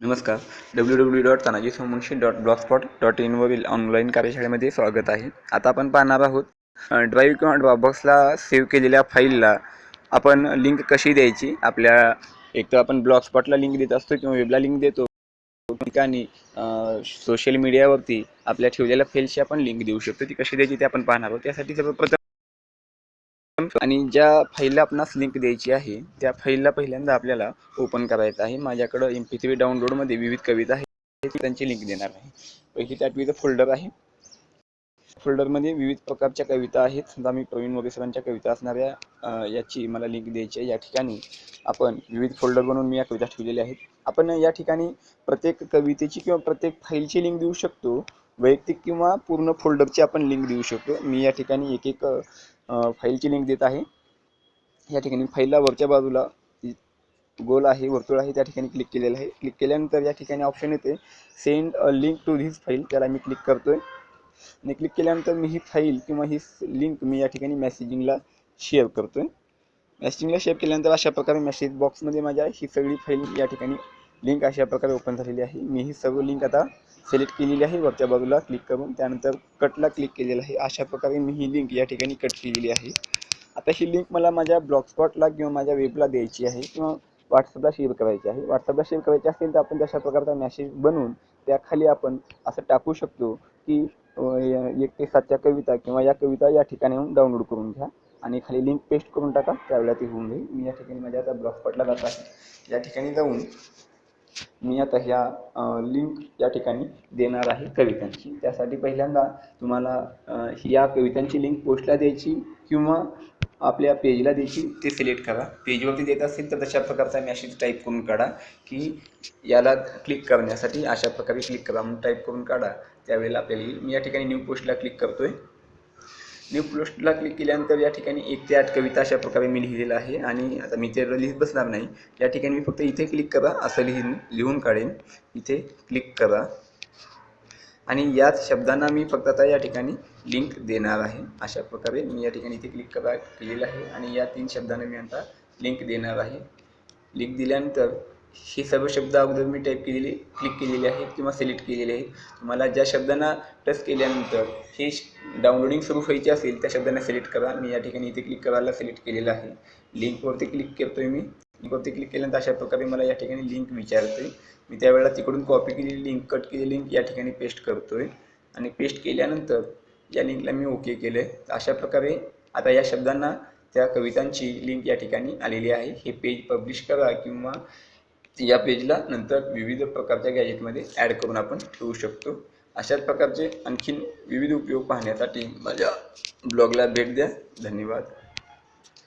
नमस्कार. W W dot Tanaji Somvanshi dot blog spot dot इनवरील online कार्यशाळेमध्ये स्वागत आहे. आता आपण पाहणार आहोत ड्राईव्ह किंवा ड्रॉपबॉक्सला सेव्ह केलेल्या फाईलला आपण लिंक कशी द्यायची? आपल्या एक तर आपण ब्लॉग स्पॉटला लिंक देत असतो किंवा वेबला लिंक देतो. ठिकाणी सोशल मीडियावरती आपल्या ठेवलेल्या फाईलची आपण लिंक देऊ शकतो. ती कशी द्यायची ते आपण पाहणार आहोत. त्यासाठी सर्वप्रथम आणि ज्या फाईलला आपणास लिंक द्यायची आहे त्या फाईलला पहिल्यांदा आपल्याला ओपन करायचं आहे. माझ्याकडं एम पी थ्री डाउनलोडमध्ये विविध कविता आहेत त्यांची लिंक देणार आहे. पहिली त्या आठवीचं फोल्डर आहे. फोल्डरमध्ये विविध प्रकारच्या कविता आहेत. समजा मी प्रवीण मोरे सरांच्या कविता असणाऱ्या याची मला लिंक द्यायची आहे. या ठिकाणी आपण विविध फोल्डर बनवून मी या कविता ठेवलेल्या आहेत. आपण या ठिकाणी प्रत्येक कवितेची किंवा प्रत्येक फाईलची लिंक देऊ शकतो. वैयक्तिक किंवा पूर्ण फोल्डरची आपण लिंक देऊ शकतो. मी या ठिकाणी एक एक फाईलची लिंक देत आहे. या ठिकाणी फाईलला वरच्या बाजूला गोल आहे वर्तुळ आहे त्या ठिकाणी क्लिक केलेलं आहे. क्लिक केल्यानंतर या ठिकाणी ऑप्शन येते send a link to this file त्याला मी क्लिक करतो आहे आणि क्लिक केल्यानंतर मी ही फाईल किंवा ही लिंक मी या ठिकाणी मेसेजिंगला शेअर करतो आहे मेसेजिंगला शेअर केल्यानंतर अशा प्रकारे मेसेज बॉक्समध्ये माझ्या ही सगळी फाईल या ठिकाणी लिंक अशा प्रकारे ओपन झालेली आहे. मी ही सर्व लिंक आता सिलेक्ट केलेली आहे. वरच्या बाजूला क्लिक करून त्यानंतर कटला क्लिक केलेलं आहे. अशा प्रकारे मी ही लिंक या ठिकाणी कट केलेली आहे. आता ही लिंक मला माझ्या ब्लॉगस्पॉटला किंवा माझ्या वेबला द्यायची आहे किंवा व्हॉट्सअपला शेअर करायची आहे. व्हॉट्सअपला शेअर करायची असेल तर आपण तशा प्रकारचा मेसेज बनवून त्याखाली आपण असं टाकू शकतो की एक ते सातच्या कविता किंवा या कविता या ठिकाणी डाउनलोड करून घ्या आणि खाली लिंक पेस्ट करून टाका. त्यावेळेला ती होऊन जाईल. मी या ठिकाणी माझ्या आता ब्लॉग स्पॉटला जात आहे. या ठिकाणी जाऊन मी आता ह्या लिंक या ठिकाणी देणार आहे कवितांची. त्यासाठी पहिल्यांदा तुम्हाला या कवितांची लिंक पोस्टला द्यायची किंवा आपल्या पेजला द्यायची ते सिलेक्ट करा. पेजवरती देत असेल तर तशा प्रकारचा मेसेज टाईप करून काढा की याला क्लिक करण्यासाठी अशा प्रकारे क्लिक करा म्हणून टाईप करून काढा. त्यावेळेला आपल्याला मी या ठिकाणी न्यू पोस्टला क्लिक करतो आहे न्यू पोस्टला क्लिक केल्यानंतर या ठिकाणी एक ते आठ कविता अशा प्रकारे मी लिहिलेलं आहे. आणि आता मी ते लिहित बसणार नाही. या ठिकाणी मी फक्त इथे क्लिक करा असं लिहिन लिहून काढेन. इथे क्लिक करा. आणि याच शब्दांना मी फक्त आता या ठिकाणी लिंक देणार आहे. अशा प्रकारे मी या ठिकाणी इथे क्लिक करा केलेलं आहे. आणि या तीन शब्दांना मी आता लिंक देणार आहे. लिंक दिल्यानंतर हे सर्व शब्द अगोदर मी टाईप केलेले क्लिक केलेले आहेत किंवा सिलेक्ट केलेले आहेत. तुम्हाला ज्या शब्दांना टच केल्यानंतर हे डाउनलोडिंग सुरू व्हायचे असेल त्या शब्दांना सिलेक्ट करा. मी या ठिकाणी इथे क्लिक करायला सिलेक्ट केलेलं आहे. लिंकवरती क्लिक करतोय मी. लिंकवरती क्लिक केल्यानंतर अशा प्रकारे मला या ठिकाणी लिंक विचारते मी त्यावेळेला तिकडून कॉपी केलेली लिंक कट केलेली लिंक या ठिकाणी पेस्ट करतोय. आणि पेस्ट केल्यानंतर या लिंकला मी ओके केलं आहे अशा प्रकारे आता या शब्दांना त्या कवितांची लिंक या ठिकाणी आलेली आहे. हे पेज पब्लिश करा किंवा या पेजला नंतर विविध प्रकारच्या गॅजेटमध्ये ॲड करून आपण ठेवू शकतो. अशाच प्रकारचे आणखीन विविध उपयोग पाहण्यासाठी माझ्या ब्लॉगला भेट द्या. धन्यवाद.